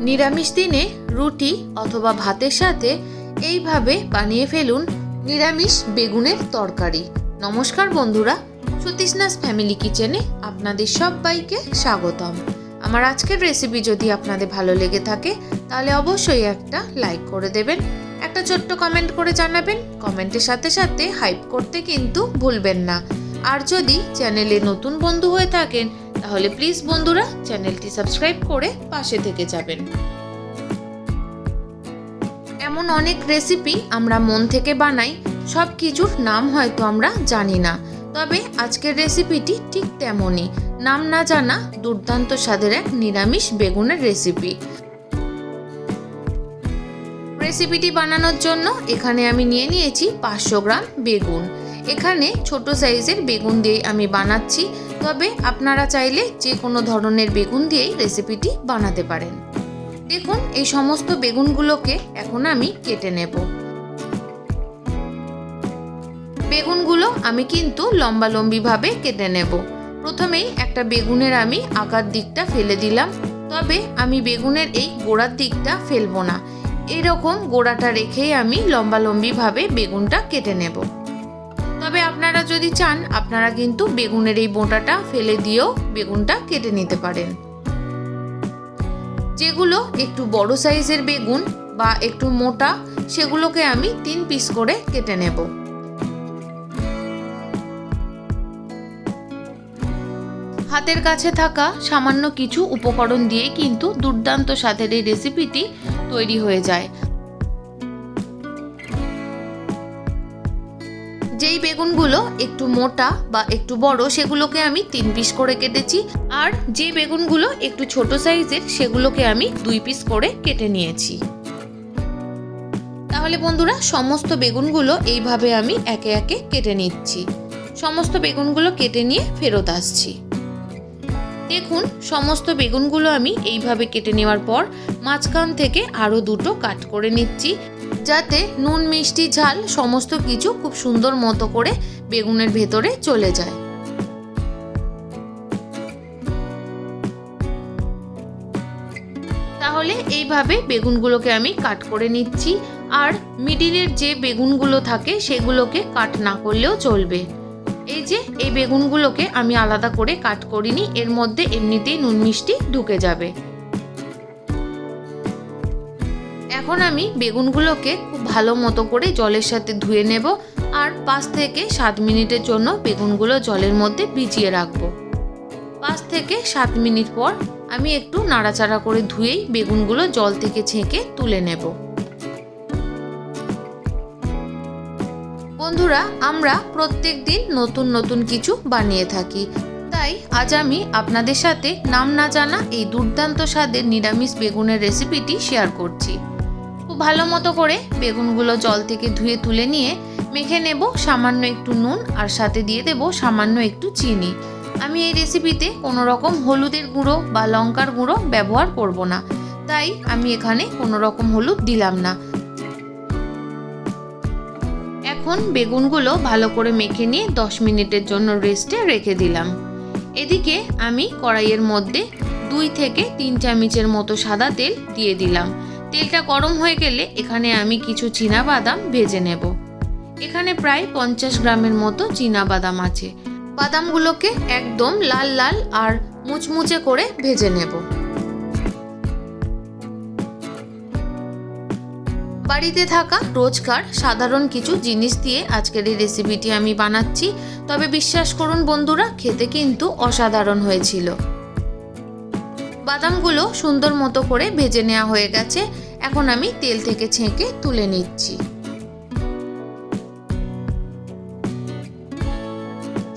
নিরামিষ দিনে রুটি অথবা ভাতের সাথে এইভাবে বানিয়ে ফেলুন নিরামিষ বেগুনের তরকারি। নমস্কার বন্ধুরা সতীশনাস ফ্যামিলি কিচেনে আপনাদের সবাইকে স্বাগতম। আমার আজকের রেসিপি যদি আপনাদের ভালো লেগে থাকে, তাহলে অবশ্যই একটা লাইক করে দেবেন, একটা ছোট্ট কমেন্ট করে জানাবেন। কমেন্টের সাথে সাথে হাইপ করতে কিন্তু ভুলবেন না। আর যদি চ্যানেলে নতুন বন্ধু হয়ে থাকেন তাহলে প্লিজ বন্ধুরা চ্যানেলটি সাবস্ক্রাইব করে পাশে থেকে যাবেন। এমন অনেক রেসিপি আমরা মন থেকে বানাই, সব কিছুর নাম হয়তো আমরা জানি না। তবে আজকের রেসিপিটি ঠিক তেমনই, নাম না জানা দুর্দান্ত স্বাদের এক নিরামিষ বেগুনের রেসিপি রেসিপিটি বানানোর জন্য এখানে আমি নিয়ে নিয়েছি পাঁচশো গ্রাম বেগুন। এখানে ছোট সাইজের বেগুন দিয়ে আমি বানাচ্ছি। তবে আপনারা চাইলে যে কোনো ধরনের বেগুন দিয়েই রেসিপিটি বানাতে পারেন। দেখুন, এই সমস্ত বেগুনগুলোকে এখন আমি কেটে নেব। বেগুনগুলো আমি কিন্তু লম্বা লম্বিভাবে কেটে নেব। প্রথমেই একটা বেগুনের আমি আকার দিকটা ফেলে দিলাম। তবে আমি বেগুনের এই গোড়ার দিকটা ফেলব না। এরকম গোড়াটা রেখেই আমি লম্বা লম্বিভাবে বেগুনটা কেটে নেব। তবে আপনারা যদি চান, আপনারা কিন্তু বেগুনের এই বোঁটাটা ফেলে দিয়েও বেগুনটা কেটে নিতে পারেন। যেগুলো একটু বড় সাইজের বেগুন বা একটু মোটা, সেগুলোকে আমি তিন পিস করে কেটে নেব। হাতের কাছে থাকা সামান্য কিছু উপকরণ দিয়ে কিন্তু দুর্দান্ত স্বাদের এই রেসিপিটি তৈরি হয়ে যায়। বেগুনগুলো একটু মোটা বা একটু বড়, সেগুলোকে আমি তিন পিস করে কেটেছি। আর যে বেগুনগুলো একটু ছোট সাইজের, সেগুলোকে আমি দুই পিস করে কেটে নিয়েছি। তাহলে বন্ধুরা, সমস্ত বেগুনগুলো এইভাবে আমি একে একে কেটে নিচ্ছি। সমস্ত বেগুনগুলো কেটে নিয়ে ফেরত আসছি। দেখুন, সমস্ত বেগুনগুলো আমি এইভাবে কেটে নেওয়ার পর মাঝখান থেকে আরও দুটো কাট করে নিচ্ছি। যাতে নুন, মিষ্টি, ঝাল সমস্ত কিছু খুব সুন্দর মতো করে বেগুনের ভেতরে চলে যায়। তাহলে এইভাবে বেগুনগুলোকে আমি কাট করে নিচ্ছি আর মিডিলের যে বেগুনগুলো থাকে সেগুলোকে কাট না করলেও চলবে। এই যে এই বেগুনগুলোকে আমি আলাদা করে কাট করিনি, এর মধ্যে এমনিতেই নুন, মিষ্টি ঢুকে যাবে। এখন আমি বেগুনগুলোকে খুব ভালো মতো করে জলের সাথে ধুয়ে নেব আর পাঁচ থেকে সাত মিনিটের জন্য বেগুনগুলো জলের মধ্যে ভিজিয়ে রাখব। পাঁচ থেকে সাত মিনিট পর আমি একটু নাড়াচাড়া করে ধুয়েই বেগুনগুলো জল থেকে ছেঁকে তুলে নেব। বন্ধুরা, আমরা প্রত্যেক দিন নতুন নতুন কিছু বানিয়ে থাকি। তাই আজ আমি আপনাদের সাথে নাম না জানা এই দুর্দান্ত স্বাদের নিরামিষ বেগুনের রেসিপিটি শেয়ার করছি। ভালো মতো করে বেগুনগুলো জল থেকে ধুয়ে তুলে নিয়ে মেখে নেব সামান্য একটু নুন আর সাথে দিয়ে দেব সামান্য একটু চিনি। আমি এই রেসিপিতে কোনো রকম হলুদের গুঁড়ো বা লঙ্কার গুঁড়ো ব্যবহার করব না। তাই আমি এখানে কোনো রকম হলুদ দিলাম না। এখন বেগুনগুলো ভালো করে মেখে নিয়ে দশ মিনিটের জন্য রেস্টে রেখে দিলাম। এদিকে আমি কড়াইয়ের মধ্যে দুই থেকে তিন চামচের মতো সাদা তেল দিয়ে দিলাম। তেলটা গরম হয়ে গেলে এখানে আমি কিছু বাদাম ভেজে নেব। এখানে প্রায় পঞ্চাশ গ্রামের মতো বাদাম আছে। বাদামগুলোকে একদম লাল লাল আর মুচমুচে করে ভেজে নেব। বাড়িতে থাকা রোজকার সাধারণ কিছু জিনিস দিয়ে আজকের এই রেসিপিটি আমি বানাচ্ছি। তবে বিশ্বাস করুন বন্ধুরা, খেতে কিন্তু অসাধারণ হয়েছিল। বাদামগুলো সুন্দর মতো করে ভেজে নেওয়া হয়ে গেছে। এখন আমি তেল থেকে ছেঁকে তুলে নিচ্ছি।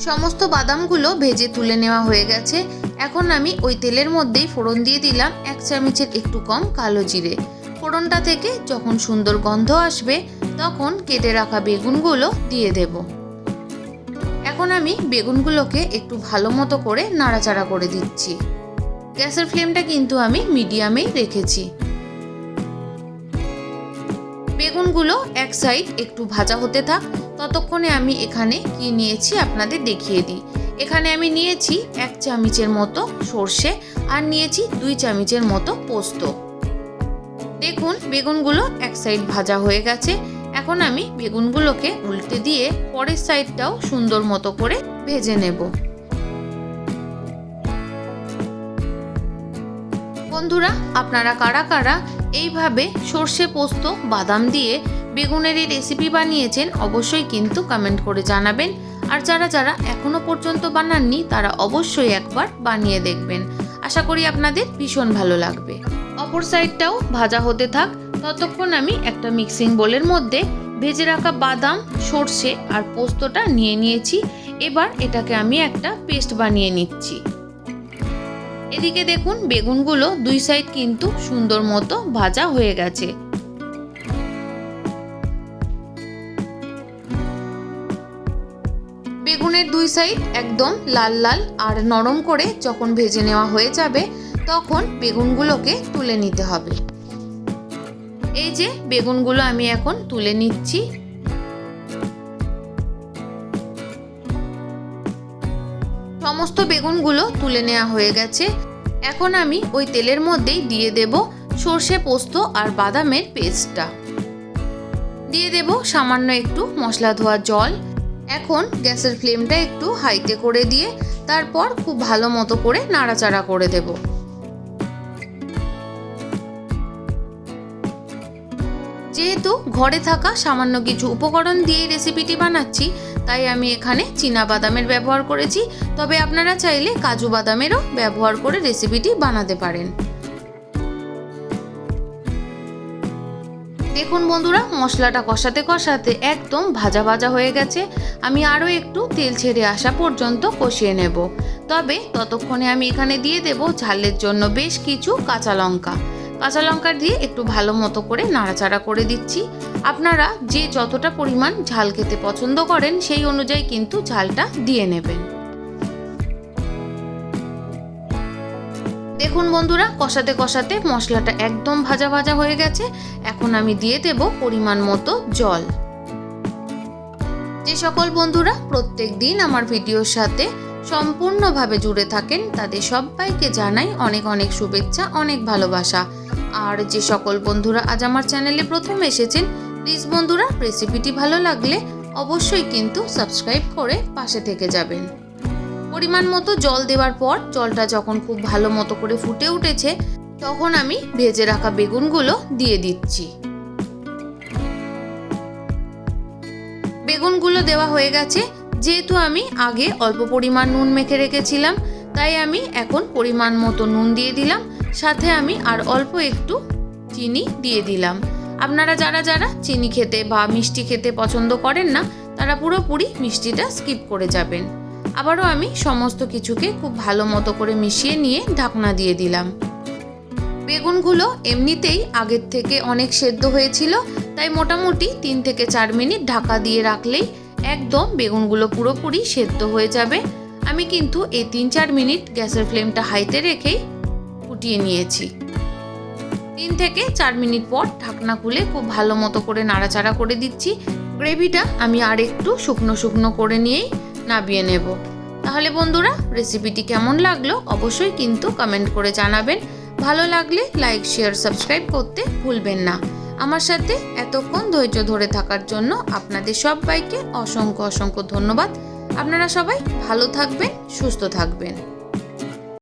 সমস্ত বাদামগুলো ভেজে তুলে নেওয়া হয়ে গেছে। এখন আমি ওই তেলের মধ্যেই ফোড়ন দিয়ে দিলাম এক চামচের একটু কম কালো জিরে। ফোড়নটা থেকে যখন সুন্দর গন্ধ আসবে, তখন কেটে রাখা বেগুনগুলো দিয়ে দেব। এখন আমি বেগুনগুলোকে একটু ভালো মতো করে নাড়াচাড়া করে দিচ্ছি। গ্যাসের ফ্লেমটা কিন্তু আমি মিডিয়ামেই রেখেছি। বেগুনগুলো এক সাইড একটু ভাজা হতে থাক, ততক্ষণে আমি এখানে কি নিয়েছি আপনাদের দেখিয়ে দিই। এখানে আমি নিয়েছি এক চামচের মতো সর্ষে আর নিয়েছি দুই চামচের মতো পোস্ত। দেখুন, বেগুনগুলো এক সাইড ভাজা হয়ে গেছে। এখন আমি বেগুনগুলোকে উল্টে দিয়ে পরের সাইডটাও সুন্দর মতো করে ভেজে নেব। বন্ধুরা, আপনারা কারা কারা এইভাবে সর্ষে পোস্ত, বাদাম দিয়ে বেগুনের এই রেসিপি বানিয়েছেন অবশ্যই কিন্তু কমেন্ট করে জানাবেন। আর যারা যারা এখনও পর্যন্ত বানাননি, তারা অবশ্যই একবার বানিয়ে দেখবেন। আশা করি আপনাদের ভীষণ ভালো লাগবে। অপর সাইডটাও ভাজা হতে থাক, ততক্ষণ আমি একটা মিক্সিং বোলের মধ্যে ভেজে রাখা বাদাম, সর্ষে আর পোস্তটা নিয়ে নিয়েছি। এবার এটাকে আমি একটা পেস্ট বানিয়ে নিচ্ছি। এদিকে দেখুন, বেগুনগুলো দুই সাইড কিন্তু সুন্দর মতো ভাজা হয়ে গেছে। বেগুনের দুই সাইড একদম লাল লাল আর নরম করে যখন ভেজে নেওয়া হয়ে যাবে, তখন বেগুনগুলোকে তুলে নিতে হবে। এই যে বেগুনগুলো আমি এখন তুলে নিচ্ছি। সমস্ত বেগুনগুলো তুলে নেওয়া হয়ে গেছে। এখন আমি ওই তেলের মধ্যেই দিয়ে দেব সর্ষে পোস্ত আর বাদামের পেস্টটা। দিয়ে দেব সামান্য একটু মশলা ধোয়া জল। এখন গ্যাসের ফ্লেমটা একটু হাইতে করে দিয়ে তারপর খুব ভালো মতো করে নাড়াচাড়া করে দেব। যেহেতু ঘরে থাকা সামান্য কিছু উপকরণ দিয়ে রেসিপিটি বানাচ্ছি তাই আমি এখানে চীনা বাদামের ব্যবহার করেছি। তবে আপনারা চাইলে কাজু বাদামেরও ব্যবহার করে রেসিপিটি বানাতে পারেন। দেখুন বন্ধুরা, মশলাটা কষাতে কষাতে একদম ভাজা ভাজা হয়ে গেছে। আমি আরও একটু তেল ছেড়ে আসা পর্যন্ত কষিয়ে নেব। তবে ততক্ষণে আমি এখানে দিয়ে দেব ঝালের জন্য বেশ কিছু কাঁচা লঙ্কা। কাঁচা লঙ্কা দিয়ে একটু ভালো মতো করে নাড়াচাড়া করে দিচ্ছি। আপনারা যে যতটা পরিমাণ ঝাল খেতে পছন্দ করেন, সেই অনুযায়ী কিন্তু ঝালটা দিয়ে নেবেন। দেখুন বন্ধুরা, কষাতে কষাতে মশলাটা একদম ভাজা ভাজা হয়ে গেছে। এখন আমি দিয়ে দেব পরিমাণ মতো জল। যে সকল বন্ধুরা প্রত্যেক দিন আমার ভিডিওর সাথে সম্পূর্ণভাবে জুড়ে থাকেন তাদের সবাইকে জানাই অনেক অনেক শুভেচ্ছা, অনেক ভালোবাসা। আর যে সকল বন্ধুরা আজ আমার চ্যানেলে প্রথম এসেছেন প্লিজ বন্ধুরা রেসিপিটি ভালো লাগলে অবশ্যই কিন্তু সাবস্ক্রাইব করে পাশে থেকে যাবেন। পরিমাণ মতো জল দেওয়ার পর জলটা যখন খুব ভালো মতো করে ফুটে উঠেছে, তখন আমি ভেজে রাখা বেগুনগুলো দিয়ে দিচ্ছি। বেগুনগুলো দেওয়া হয়ে গেছে যেহেতু আমি আগে অল্প পরিমাণ নুন মেখে রেখেছিলাম, তাই আমি এখন পরিমাণ মতো নুন দিয়ে দিলাম, সাথে আমি আর অল্প একটু চিনি দিয়ে দিলাম। আপনারা যারা যারা চিনি খেতে বা মিষ্টি খেতে পছন্দ করেন না, তারা পুরোপুরি মিষ্টিটা স্কিপ করে যাবেন। আবারও আমি সমস্ত কিছুকে খুব ভালো মতো করে মিশিয়ে নিয়ে ঢাকনা দিয়ে দিলাম। বেগুনগুলো এমনিতেই আগের থেকে অনেক সেদ্ধ হয়েছিল, তাই মোটামুটি তিন থেকে চার মিনিট ঢাকা দিয়ে রাখলেই একদম বেগুনগুলো পুরোপুরি সেদ্ধ হয়ে যাবে। আমি কিন্তু এই তিন চার মিনিট গ্যাসের ফ্লেমটা হাইতে রেখেই ফুটিয়ে নিয়েছি। তিন থেকে চার মিনিট পর ঢাকনা খুলে খুব ভালো মতো করে নাড়াচাড়া করে দিচ্ছি। গ্রেভিটা আমি আর একটু শুকনো শুকনো করে নিয়েই নাবিয়ে নেব। তাহলে বন্ধুরা, রেসিপিটি কেমন লাগল অবশ্যই কিন্তু কমেন্ট করে জানাবেন। ভালো লাগলে লাইক, শেয়ার, সাবস্ক্রাইব করতে ভুলবেন না। আমার সাথে এতক্ষণ ধৈর্য ধরে থাকার জন্য আপনাদের সবাইকে অসংখ্য অসংখ্য ধন্যবাদ। আপনারা সবাই ভালো থাকবেন, সুস্থ থাকবেন।